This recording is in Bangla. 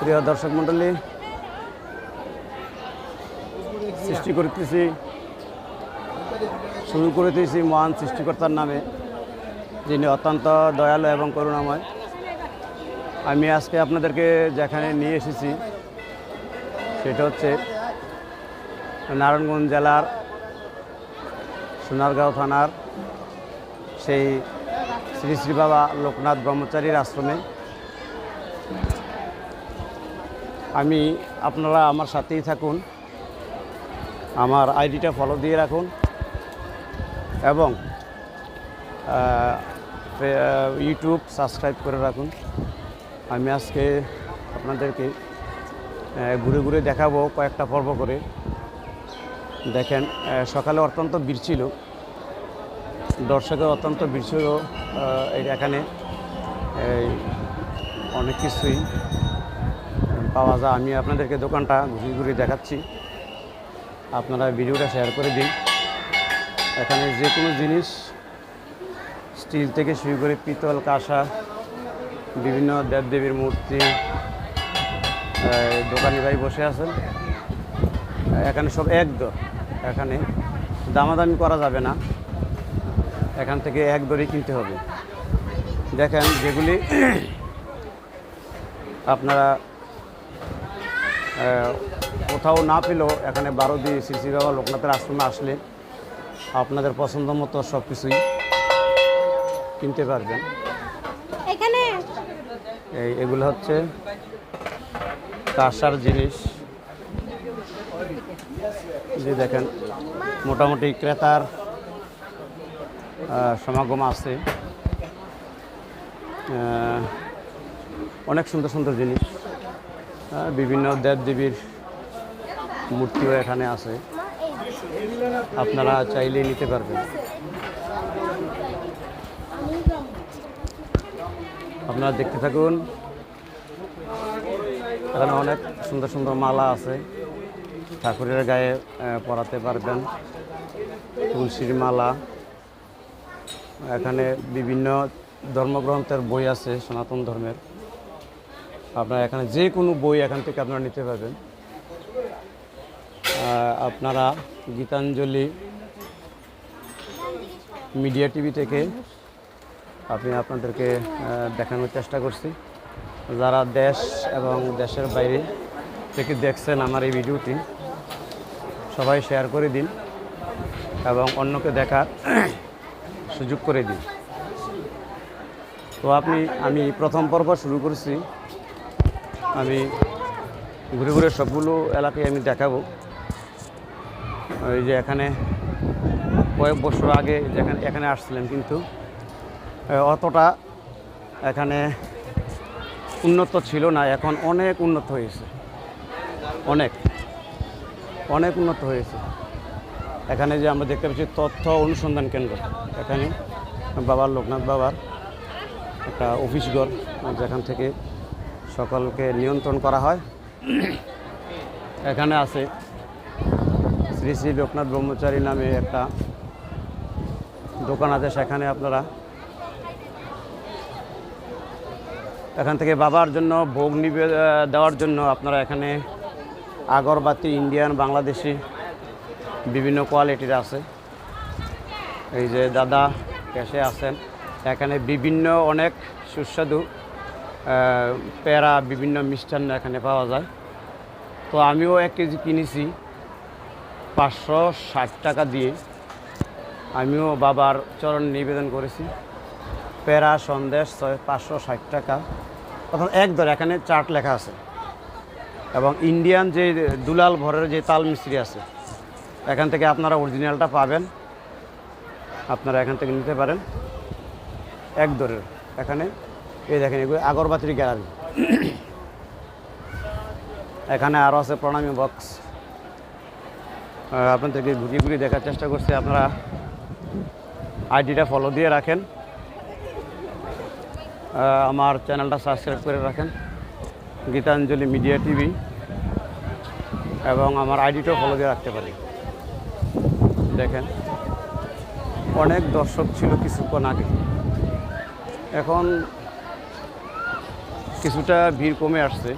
প্রিয় দর্শক মণ্ডলী, সৃষ্টি করতেছি শুরু করিতেছি মহান সৃষ্টিকর্তার নামে, যিনি অত্যন্ত দয়ালু এবং করুণাময়। আমি আজকে আপনাদেরকে যেখানে নিয়ে এসেছি, সেটা হচ্ছে নারায়ণগঞ্জ জেলার সোনারগাঁও থানার সেই শ্রী শ্রী বাবা লোকনাথ ব্রহ্মচারীর আশ্রমে। আমি আপনারা আমার সাথেই থাকুন। আমার আইডিটা ফলো দিয়ে রাখুন। এবং ইউটিউব সাবস্ক্রাইব করে রাখুন। আমি আজকে আপনাদেরকে ঘুরে ঘুরে দেখাবো কয়েকটা পর্ব করে। দেখেন সকালে অত্যন্ত ভিড় ছিল। দর্শকের অত্যন্ত ভিড় ছিল এখানে। অনেক কিছুই। পাওয়া যায়। আমি আপনাদেরকে দোকানটা ঘুরে ঘুরে দেখাচ্ছি। আপনারা ভিডিওটা শেয়ার করে দিন। এখানে যে কোনো জিনিস, স্টিল থেকে শুরু করে পিতল, কাঁসা, বিভিন্ন দেবদেবীর মূর্তি দোকানি ভাই বসে আছেন। এখানে সব এক দর। এখানে দামাদামি করা যাবে না। এখান থেকে এক দরই কিনতে হবে। দেখেন যেগুলি আপনারা কোথাও না পেলেও এখানে বারোদি শ্রী শ্রী বাবা লোকনাথের আশ্রমে আসলে আপনাদের পছন্দ মতো সব কিছুই কিনতে পারবেন। এখানে? এই এগুলো হচ্ছে কাঁসার জিনিস। যে দেখেন মোটামুটি ক্রেতার সমাগম আছে। অনেক সুন্দর সুন্দর জিনিস। বিভিন্ন দেবদেবীর মূর্তিও এখানে আছে। আপনারা চাইলেই নিতে পারবেন। আপনারা দেখতে থাকুন। এখানে অনেক সুন্দর সুন্দর মালা আছে। ঠাকুরের গায়ে পরাতে পারবেন। তুলসীর মালা। এখানে বিভিন্ন ধর্মগ্রন্থের বই আছে, সনাতন ধর্মের। আপনারা এখানে যে কোনো বই এখান থেকে আপনারা নিতে পারবেন। আপনারা গীতাঞ্জলি মিডিয়া টিভি থেকে আমি আপনাদেরকে দেখানোর চেষ্টা করছি। যারা দেশ এবং দেশের বাইরে থেকে দেখছেন আমার এই ভিডিওটি, সবাই শেয়ার করে দিন এবং অন্যকে দেখার সুযোগ করে দিন। তো আপনি, আমি প্রথম পর্ব শুরু করছি। আমি ঘুরে ঘুরে সবগুলো এলাকায় আমি দেখাবো। ওই যে এখানে কয়েক বছর আগে যেখানে এখানে আসছিলাম কিন্তু অতটা এখানে উন্নত ছিল না, এখন অনেক উন্নত হয়েছে। অনেক অনেক উন্নত হয়েছে। এখানে যে আমরা দেখতে পাচ্ছি তথ্য অনুসন্ধান কেন্দ্র। এখানে বাবার লোকনাথ বাবার একটা অফিস ঘর যেখান থেকে সকলকে নিয়ন্ত্রণ করা হয়। এখানে আছে শ্রী শ্রী লোকনাথ ব্রহ্মচারী নামে একটা দোকান আছে, সেখানে আপনারা এখান থেকে বাবার জন্য ভোগ নিবে দেওয়ার জন্য আপনারা এখানে আগরবাতি, ইন্ডিয়ান, বাংলাদেশি বিভিন্ন কোয়ালিটির আছে। এই যে দাদা ক্যাশে আছেন। এখানে বিভিন্ন অনেক সুস্বাদু পেড়া বিভিন্ন মিষ্টান্ন এখানে পাওয়া যায়। তো আমিও এক কেজি কিনেছি পাঁচশো ষাট টাকা দিয়ে। আমিও বাবার চরণ নিবেদন করেছি। প্যারা সন্দেশ ছয়, পাঁচশো ষাট টাকা। অর্থাৎ এক দর, এখানে চার্ট লেখা আছে। এবং ইন্ডিয়ান যে দুলাল ভরের যে তাল মিস্ত্রি আছে, এখান থেকে আপনারা অরিজিনালটা পাবেন। আপনারা এখান থেকে নিতে পারেন। এক দরের, এখানে এই দেখেন, এগুলো আগরবাতির গ্যালারি। এখানে আরও আছে প্রণামী বক্স। আপনাদেরকে ঘুরিয়ে ঘুরিয়ে দেখার চেষ্টা করছি, আপনারা আইডিটা ফলো দিয়ে রাখেন। আমার চ্যানেলটা সাবস্ক্রাইব করে রাখেন। গীতাঞ্জলি মিডিয়া টিভি এবং আমার আইডিটাও ফলো দিয়ে রাখতে পারি। দেখেন, অনেক দর্শক ছিল কিছুক্ষণ আগে। এখন কিছুটা ভিড় কমে আসছে।